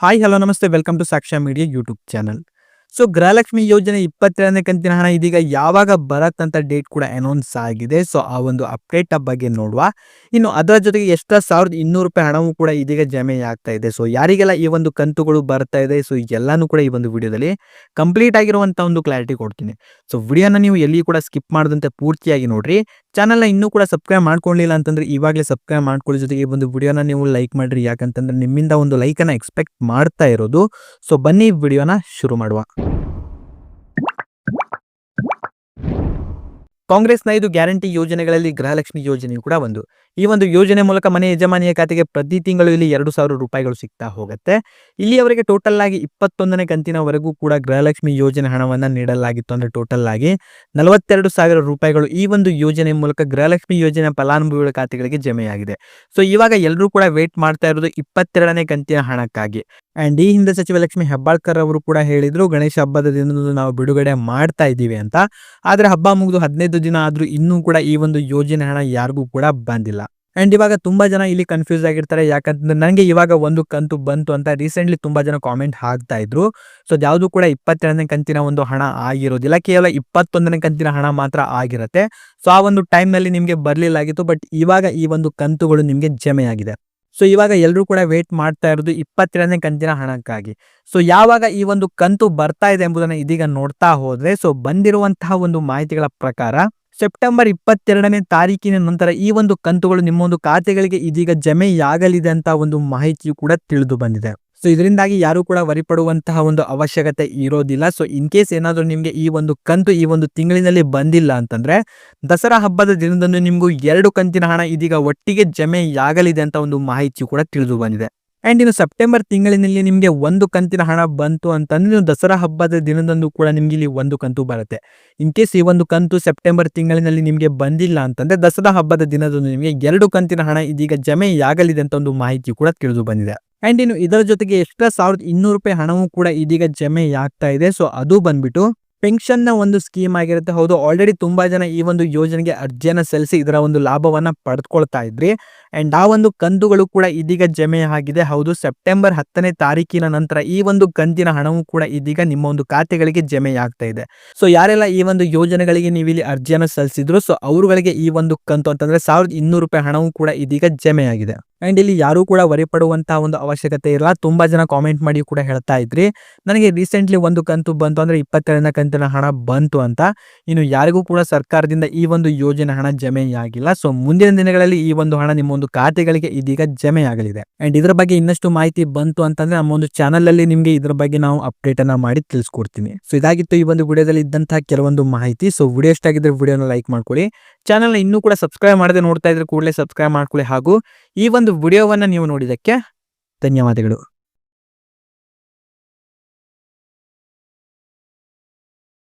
Hi hello నమస్తే welcome to Saksha media YouTube channel. So Gruhalakshmi ಯೋಜನೆ ಇಪ್ಪತ್ತೆರಡನೇ ಕಂತಿನ ಹಣ ಇದೀಗ ಯಾವಾಗ ಬರತ್ತಂತ ಡೇಟ್ ಕೂಡ ಅನೌನ್ಸ್ ಆಗಿದೆ. ಸೊ ಆ ಒಂದು ಅಪ್ಡೇಟ್ ಬಗ್ಗೆ ನೋಡುವ. ಇನ್ನು ಅದರ ಜೊತೆಗೆ ಎಷ್ಟ ಸಾವಿರದ ಇನ್ನೂರು ರೂಪಾಯಿ ಹಣವೂ ಕೂಡ ಇದೀಗ ಜಮೆ ಆಗ್ತಾ ಇದೆ. ಸೊ ಯಾರಿಗೆಲ್ಲ ಈ ಒಂದು ಕಂತುಗಳು ಬರ್ತಾ ಇದೆ ಸೊ ಎಲ್ಲಾನು ಕೂಡ ಈ ಒಂದು ವಿಡಿಯೋದಲ್ಲಿ ಕಂಪ್ಲೀಟ್ ಆಗಿರುವಂತ ಒಂದು ಕ್ಲಾರಿಟಿ ಕೊಡ್ತೀನಿ. ಸೊ ವಿಡಿಯೋನ ನೀವು ಎಲ್ಲಿ ಕೂಡ ಸ್ಕಿಪ್ ಮಾಡದಂತೆ ಪೂರ್ತಿಯಾಗಿ ನೋಡ್ರಿ. ಚಾನಲ್ನ ಇನ್ನೂ ಕೂಡ ಸಬ್ಸ್ಕ್ರೈಬ್ ಮಾಡ್ಕೊಳ್ಳಿಲ್ಲ ಅಂತಂದ್ರೆ ಇವಾಗಲೇ ಸಬ್ಸ್ಕ್ರೈಬ್ ಮಾಡ್ಕೊಳ್ಳಿ. ಜೊತೆಗೆ ಈ ಒಂದು ವಿಡಿಯೋನ ನೀವು ಲೈಕ್ ಮಾಡ್ರಿ. ಯಾಕಂತಂದ್ರೆ ನಿಮ್ಮಿಂದ ಒಂದು ಲೈಕನ್ನು ಎಕ್ಸ್ಪೆಕ್ಟ್ ಮಾಡ್ತಾ ಇರೋದು. ಸೊ ಬನ್ನಿ ವಿಡಿಯೋನ ಶುರು ಮಾಡುವ. ಕಾಂಗ್ರೆಸ್ನ ಐದು ಗ್ಯಾರಂಟಿ ಯೋಜನೆಗಳಲ್ಲಿ ಗೃಹಲಕ್ಷ್ಮಿ ಯೋಜನೆಯು ಕೂಡ ಒಂದು. ಈ ಒಂದು ಯೋಜನೆ ಮೂಲಕ ಮನೆ ಯಜಮಾನಿಯ ಖಾತೆಗೆ ಪ್ರತಿ ತಿಂಗಳು ಇಲ್ಲಿ ಎರಡು ಸಾವಿರ ರೂಪಾಯಿಗಳು ಸಿಗ್ತಾ ಹೋಗುತ್ತೆ. ಇಲ್ಲಿಯವರೆಗೆ ಟೋಟಲ್ ಆಗಿ ಇಪ್ಪತ್ತೊಂದನೇ ಕಂತಿನವರೆಗೂ ಕೂಡ ಗೃಹಲಕ್ಷ್ಮಿ ಯೋಜನೆ ಹಣವನ್ನು ನೀಡಲಾಗಿತ್ತು ಅಂದರೆ ಟೋಟಲ್ ಆಗಿ ನಲವತ್ತೆರಡು ಸಾವಿರ ರೂಪಾಯಿಗಳು ಈ ಒಂದು ಯೋಜನೆ ಮೂಲಕ ಗೃಹಲಕ್ಷ್ಮಿ ಯೋಜನೆ ಫಲಾನುಭವಿಗಳ ಖಾತೆಗಳಿಗೆ ಜಮೆಯಾಗಿದೆ. ಸೊ ಇವಾಗ ಎಲ್ಲರೂ ಕೂಡ ವೇಟ್ ಮಾಡ್ತಾ ಇರೋದು ಇಪ್ಪತ್ತೆರಡನೇ ಕಂತಿನ ಹಣಕ್ಕಾಗಿ. ಅಂಡ್ ಈ ಹಿಂದೆ ಸಚಿವ ಲಕ್ಷ್ಮಿ ಹೆಬ್ಬಾಳ್ಕರ್ ಅವರು ಕೂಡ ಹೇಳಿದ್ರು, ಗಣೇಶ ಹಬ್ಬದ ದಿನದಂದು ನಾವು ಬಿಡುಗಡೆ ಮಾಡ್ತಾ ಇದ್ದೀವಿ ಅಂತ. ಆದ್ರೆ ಹಬ್ಬ ಮುಗಿದು ಹದಿನೈದು ದಿನ ಆದ್ರೂ ಇನ್ನೂ ಕೂಡ ಈ ಒಂದು ಯೋಜನೆ ಹಣ ಯಾರಿಗೂ ಕೂಡ ಬಂದಿಲ್ಲ. ಅಂಡ್ ಇವಾಗ ತುಂಬಾ ಜನ ಇಲ್ಲಿ ಕನ್ಫ್ಯೂಸ್ ಆಗಿರ್ತಾರೆ. ಯಾಕಂತಂದ್ರೆ ನನಗೆ ಇವಾಗ ಒಂದು ಕಂತು ಬಂತು ಅಂತ ರೀಸೆಂಟ್ಲಿ ತುಂಬಾ ಜನ ಕಾಮೆಂಟ್ ಹಾಕ್ತಾ ಇದ್ರು. ಸೊ ಯಾವುದು ಕೂಡ ಇಪ್ಪತ್ತೆರಡನೇ ಕಂತಿನ ಒಂದು ಹಣ ಆಗಿರೋದಿಲ್ಲ. ಕೇವಲ ಇಪ್ಪತ್ತೊಂದನೇ ಕಂತಿನ ಹಣ ಮಾತ್ರ ಆಗಿರುತ್ತೆ. ಸೊ ಆ ಒಂದು ಟೈಮ್ನಲ್ಲಿ ನಿಮಗೆ ಬರ್ಲಿಲ್ಲಾಗಿತ್ತು. ಬಟ್ ಇವಾಗ ಈ ಒಂದು ಕಂತುಗಳು ನಿಮಗೆ ಜಮೆಯಾಗಿದೆ. ಸೊ ಇವಾಗ ಎಲ್ಲರೂ ಕೂಡ ವೇಟ್ ಮಾಡ್ತಾ ಇರೋದು ಇಪ್ಪತ್ತೆರಡನೇ ಕಂತಿನ ಹಣಕ್ಕಾಗಿ. ಸೊ ಯಾವಾಗ ಈ ಒಂದು ಕಂತು ಬರ್ತಾ ಇದೆ ಎಂಬುದನ್ನು ಇದೀಗ ನೋಡ್ತಾ ಹೋದ್ರೆ ಸೊ ಬಂದಿರುವಂತಹ ಒಂದು ಮಾಹಿತಿಗಳ ಪ್ರಕಾರ ಸೆಪ್ಟೆಂಬರ್ ಇಪ್ಪತ್ತೆರಡನೇ ತಾರೀಕಿನ ನಂತರ ಈ ಒಂದು ಕಂತುಗಳು ನಿಮ್ಮೊಂದು ಖಾತೆಗಳಿಗೆ ಇದೀಗ ಜಮೆಯಾಗಲಿದೆ ಅಂತ ಒಂದು ಮಾಹಿತಿಯು ಕೂಡ ತಿಳಿದು ಬಂದಿದೆ. ಸೊ ಇದರಿಂದಾಗಿ ಯಾರು ಕೂಡ ವರಿಪಡುವಂತಹ ಒಂದು ಅವಶ್ಯಕತೆ ಇರೋದಿಲ್ಲ. ಸೊ ಇನ್ ಕೇಸ್ ಏನಾದರೂ ನಿಮಗೆ ಈ ಒಂದು ಕಂತು ಈ ಒಂದು ತಿಂಗಳಿನಲ್ಲಿ ಬಂದಿಲ್ಲ ಅಂತಂದ್ರೆ, ದಸರಾ ಹಬ್ಬದ ದಿನದಂದು ನಿಮಗೂ ಎರಡು ಕಂತಿನ ಹಣ ಇದೀಗ ಒಟ್ಟಿಗೆ ಜಮೆಯಾಗಲಿದೆ ಅಂತ ಒಂದು ಮಾಹಿತಿ ಕೂಡ ತಿಳಿದು ಬಂದಿದೆ. ಆ್ಯಂಡ್ ಇನ್ನು ಸೆಪ್ಟೆಂಬರ್ ತಿಂಗಳಿನಲ್ಲಿ ನಿಮಗೆ ಒಂದು ಕಂತಿನ ಹಣ ಬಂತು ಅಂತಂದ್ರೆ ದಸರಾ ಹಬ್ಬದ ದಿನದಂದು ಕೂಡ ನಿಮ್ಗೆ ಇಲ್ಲಿ ಒಂದು ಕಂತು ಬರುತ್ತೆ. ಇನ್ ಕೇಸ್ ಈ ಒಂದು ಕಂತು ಸೆಪ್ಟೆಂಬರ್ ತಿಂಗಳಿನಲ್ಲಿ ನಿಮಗೆ ಬಂದಿಲ್ಲ ಅಂತಂದ್ರೆ, ದಸರಾ ಹಬ್ಬದ ದಿನದಂದು ನಿಮಗೆ ಎರಡು ಕಂತಿನ ಹಣ ಇದೀಗ ಜಮೆಯಾಗಲಿದೆ ಅಂತ ಒಂದು ಮಾಹಿತಿ ಕೂಡ ತಿಳಿದು ಬಂದಿದೆ. ಆ್ಯಂಡ್ ಇನ್ನು ಇದರ ಜೊತೆಗೆ ಎಕ್ಸ್ಟ್ರಾ ಸಾವಿರದ ಇನ್ನೂರು ರೂಪಾಯಿ ಹಣವೂ ಕೂಡ ಇದೀಗ ಜಮೆ ಆಗ್ತಾ ಇದೆ. ಸೊ ಅದು ಬಂದ್ಬಿಟ್ಟು ಪೆನ್ಷನ್ನ ಒಂದು ಸ್ಕೀಮ್ ಆಗಿರುತ್ತೆ. ಹೌದು, ಆಲ್ರೆಡಿ ತುಂಬಾ ಜನ ಈ ಒಂದು ಯೋಜನೆಗೆ ಅರ್ಜಿಯನ್ನ ಸಲ್ಲಿಸಿ ಇದರ ಒಂದು ಲಾಭವನ್ನ ಪಡೆದುಕೊಳ್ತಾ ಇದ್ರಿ. ಅಂಡ್ ಆ ಒಂದು ಕಂತುಗಳು ಕೂಡ ಇದೀಗ ಜಮೆ ಆಗಿದೆ. ಹೌದು, ಸೆಪ್ಟೆಂಬರ್ ಹತ್ತನೇ ತಾರೀಕಿನ ನಂತರ ಈ ಒಂದು ಕಂತಿನ ಹಣವು ಕೂಡ ಇದೀಗ ನಿಮ್ಮ ಒಂದು ಖಾತೆಗಳಿಗೆ ಜಮೆ ಆಗ್ತಾ ಇದೆ. ಸೊ, ಯಾರೆಲ್ಲ ಈ ಒಂದು ಯೋಜನೆಗಳಿಗೆ ನೀವು ಇಲ್ಲಿ ಅರ್ಜಿಯನ್ನು ಸಲ್ಲಿಸಿದ್ರು, ಸೊ ಅವರುಗಳಿಗೆ ಈ ಒಂದು ಕಂತು ಅಂತಂದ್ರೆ ಸಾವಿರದ ಇನ್ನೂರು ರೂಪಾಯಿ ಹಣವು ಕೂಡ ಇದೀಗ ಜಮೆ ಆಗಿದೆ. ಅಂಡ್ ಇಲ್ಲಿ ಯಾರು ಕೂಡ ವರಿಪಡುವಂತಹ ಒಂದು ಅವಶ್ಯಕತೆ ಇಲ್ಲ ತುಂಬಾ ಜನ ಕಾಮೆಂಟ್ ಮಾಡಿ ಕೂಡ ಹೇಳ್ತಾ ಇದ್ರಿ. ನನಗೆ ರೀಸೆಂಟ್ಲಿ ಒಂದು ಕಂತು ಬಂತು ಅಂದ್ರೆ ಇಪ್ಪತ್ತೆರಡನೇ ಕಂತಿನ ಹಣ ಬಂತು ಅಂತ ಇನ್ನು ಯಾರಿಗೂ ಕೂಡ ಸರ್ಕಾರದಿಂದ ಈ ಒಂದು ಯೋಜನೆ ಹಣ ಜಮೆಯಾಗಿಲ್ಲ. ಸೊ ಮುಂದಿನ ದಿನಗಳಲ್ಲಿ ಈ ಒಂದು ಹಣ ನಿಮ್ಮ ಒಂದು ಖಾತೆಗಳಿಗೆ ಇದೀಗ ಜಮೆಯಾಗಲಿದೆ. ಅಂಡ್ ಇದರ ಬಗ್ಗೆ ಇನ್ನಷ್ಟು ಮಾಹಿತಿ ಬಂತು ಅಂತಂದ್ರೆ ನಮ್ಮ ಒಂದು ಚಾನಲ್ ಅಲ್ಲಿ ನಿಮಗೆ ಇದರ ಬಗ್ಗೆ ನಾವು ಅಪ್ಡೇಟ್ ಅನ್ನ ಮಾಡಿ ತಿಳಿಸ್ಕೊಡ್ತೀನಿ. ಸೊ ಇದಾಗಿತ್ತು ಈ ಒಂದು ವಿಡಿಯೋದಲ್ಲಿ ಇದ್ದಂತಹ ಕೆಲವೊಂದು ಮಾಹಿತಿ. ಸೊ ವಿಡಿಯೋ ಇಷ್ಟ ಆಗಿದ್ರೆ ವಿಡಿಯೋನ ಲೈಕ್ ಮಾಡ್ಕೊಳ್ಳಿ. ಚಾನಲ್ ಇನ್ನೂ ಕೂಡ ಸಬ್ಸ್ಕ್ರೈಬ್ ಮಾಡದೆ ನೋಡ್ತಾ ಇದ್ರೆ ಕೂಡಲೇ ಸಬ್ಸ್ಕ್ರೈಬ್ ಮಾಡ್ಕೊಳ್ಳಿ. ಹಾಗೂ ಈ ಒಂದು ವಿಡಿಯೋವನ್ನ ನೀವು ನೋಡಿದಕ್ಕೆ ಧನ್ಯವಾದಗಳು.